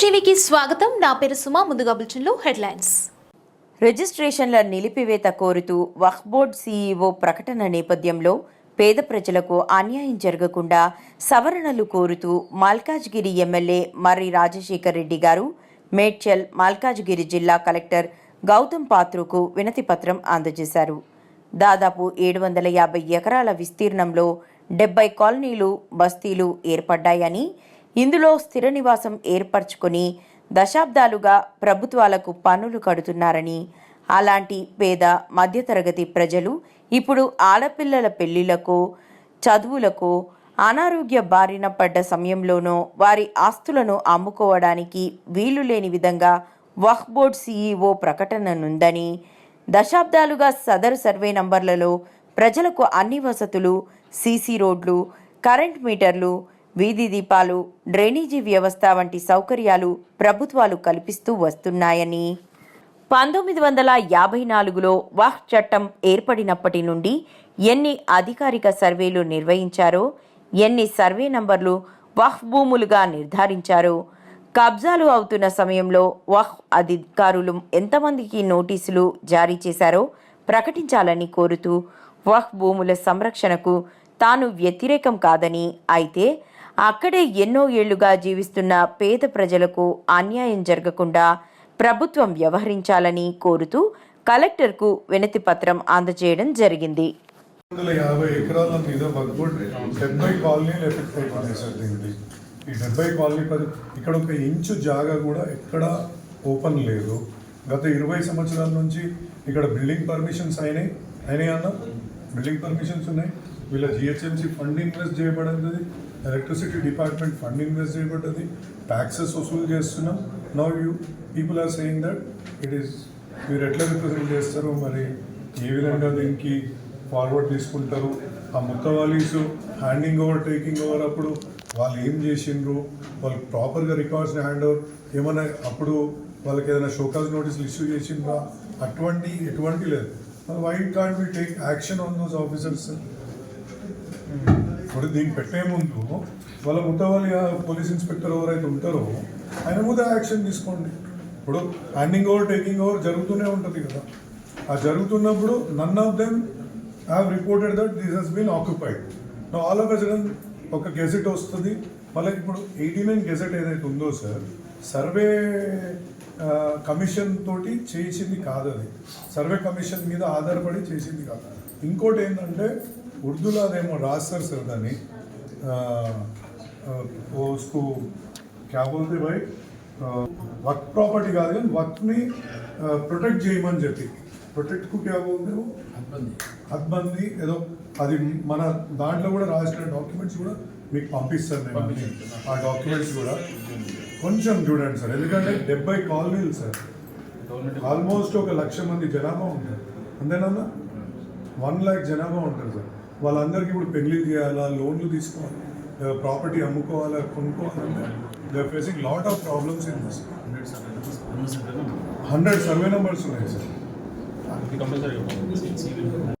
టీవీకి స్వాగతం. నా పేరు సుమా. ముందుగా బులెటిన్లో హెడ్లైన్స్. రిజిస్ట్రేషన్ల నిలిపివేత కోరుతూ వక్ఫ్ బోర్డ్ సీఈఓ ప్రకటన నేపథ్యంలో పేద ప్రజలకు అన్యాయం జరగకుండా సవరణలు కోరుతూ మల్కాజ్గిరి ఎమ్మెల్యే మర్రి రాజశేఖర్ రెడ్డి గారు మేడ్చల్ మల్కాజ్గిరి జిల్లా కలెక్టర్ గౌతమ్ పాత్రుకు వినతి పత్రం అందజేశారు. దాదాపు ఏడు వందల యాభై ఎకరాల విస్తీర్ణంలో డెబ్బై కాలనీలు బస్తీలు ఏర్పడ్డాయని ఇందులో స్థిర నివాసం ఏర్పరచుకొని దశాబ్దాలుగా ప్రభుత్వాలకు పన్నులు కడుతున్నారని అలాంటి పేద మధ్యతరగతి ప్రజలు ఇప్పుడు ఆడపిల్లల పెళ్ళిలకు చదువులకు అనారోగ్య బారిన పడ్డ సమయంలోనో వారి ఆస్తులను అమ్ముకోవడానికి వీలు లేని విధంగా వక్ఫ్ బోర్డ్ సీఈఓ ప్రకటననుందని దశాబ్దాలుగా సదరు సర్వే నంబర్లలో ప్రజలకు అన్ని వసతులు సీసీ రోడ్లు కరెంట్ మీటర్లు వీధి దీపాలు డ్రైనేజీ వ్యవస్థ వంటి సౌకర్యాలు ప్రభుత్వాలు కల్పిస్తూ వస్తున్నాయని. పంతొమ్మిది వందల యాభై నాలుగులో వహ్ చట్టం ఏర్పడినప్పటి నుండి ఎన్ని అధికారిక సర్వేలు నిర్వహించారో ఎన్ని సర్వే నంబర్లు వహ్ భూములుగా నిర్ధారించారో కబ్జాలు అవుతున్న సమయంలో వహ్ అధికారులు ఎంతమందికి నోటీసులు జారీ చేశారో ప్రకటించాలని కోరుతూ వహ్ భూముల సంరక్షణకు తాను వ్యతిరేకం కాదని అయితే అక్కడే ఎన్నో ఏళ్ళుగా జీవిస్తున్న పేద ప్రజలకు అన్యాయం జరగకుండా ప్రభుత్వం వ్యవహరించాలని కోరుతూ కలెక్టర్కు వినతి పత్రం అందజేయడం జరిగింది. యాభై ఎకరాల మీద డెబ్బై కాలనీలు ఎఫెక్ట్ అవుతున్నాయి సార్ దీనికి. ఈ డెబ్బై కాలనీ పది ఇక్కడ ఒక ఇంచు జాగా కూడా ఎక్కడ ఓపెన్ లేదు. గత ఇరవై సంవత్సరాల నుంచి ఇక్కడ బిల్డింగ్ పర్మిషన్స్ అయినాయి. అయినాయి అన్న బిల్డింగ్ పర్మిషన్స్ ఉన్నాయి. వీళ్ళ జిహెచ్ఎంసీ ఫండ్ ఇన్వెస్ట్ చేయబడింది. ఎలక్ట్రిసిటీ డిపార్ట్మెంట్ ఫండ్ ఇన్వెస్ట్ చేయబడ్డది ట్యాక్సెస్ వసూలు చేస్తున్నాం. Now you people are saying that it is మీరు ఎట్లా రిప్రజెంట్ చేస్తారు మరి ఏ విధంగా దీనికి ఫార్వర్డ్ తీసుకుంటారు? ఆ ముత్తవాలీస్ హ్యాండింగ్ ఓవర్ టేకింగ్ ఓవర్ అప్పుడు వాళ్ళు ఏం చేసిండ్రు? వాళ్ళు ప్రాపర్గా రికార్డ్స్ని హ్యాండ్ ఓవర్ ఏమైనా అప్పుడు వాళ్ళకి ఏదైనా షోకాజ్ నోటీసులు ఇష్యూ చేసిండ్రా? అటువంటి ఎటువంటి లేదు. Why can't we take action on those officers ఇప్పుడు దీన్ని పెట్టే ముందు వాళ్ళ ముత్తవాలి పోలీస్ ఇన్స్పెక్టర్ ఎవరైతే ఉంటారో ఆయన ముందు యాక్షన్ తీసుకోండి. ఇప్పుడు హ్యాండింగ్ ఓవర్ టేకింగ్ ఓవర్ జరుగుతూనే ఉంటుంది కదా. ఆ జరుగుతున్నప్పుడు none of them have reported that this has been occupied all of sudden ఒక గెజెట్ వస్తుంది. మళ్ళీ ఇప్పుడు ఎయిటీ నైన్ గెజెట్ ఏదైతే ఉందో సార్ సర్వే కమిషన్ తోటి చేసింది కాదు అది సర్వే కమిషన్ మీద ఆధారపడి చేసింది కాదు. ఇంకోటి ఏంటంటే ఉర్దూలో అదేమో రాస్తారు సార్ దాన్ని ఆ, ఆ, ఓ उसको क्या बोलते भाई వర్క్ ప్రాపర్టీ కాదు కానీ వర్క్ని ప్రొటెక్ట్ చేయమని చెప్పి ప్రొటెక్ట్కు క్యా బోల్తే वो హద్బంది ఏదో అది మన దాంట్లో కూడా రాసిన డాక్యుమెంట్స్ కూడా మీకు పంపిస్తాను నేను అన్ని. ఆ డాక్యుమెంట్స్ కూడా కొంచెం చూడండి సార్ ఎందుకంటే డెబ్బై కాలనీలు సార్ ఆల్మోస్ట్ ఒక లక్ష మంది జనాభా ఉంటారు అంతేనన్నా వన్ ల్యాక్ జనాభా ఉంటారు సార్ వాళ్ళందరికీ ఇప్పుడు పెళ్లి చేయాలా లోన్లు తీసుకోవాలి ప్రాపర్టీ అమ్ముకోవాలా కొనుక్కోవాలంటే they facing lot of problems in this hundred survey numbers ఉన్నాయి సార్ కంపల్సరీ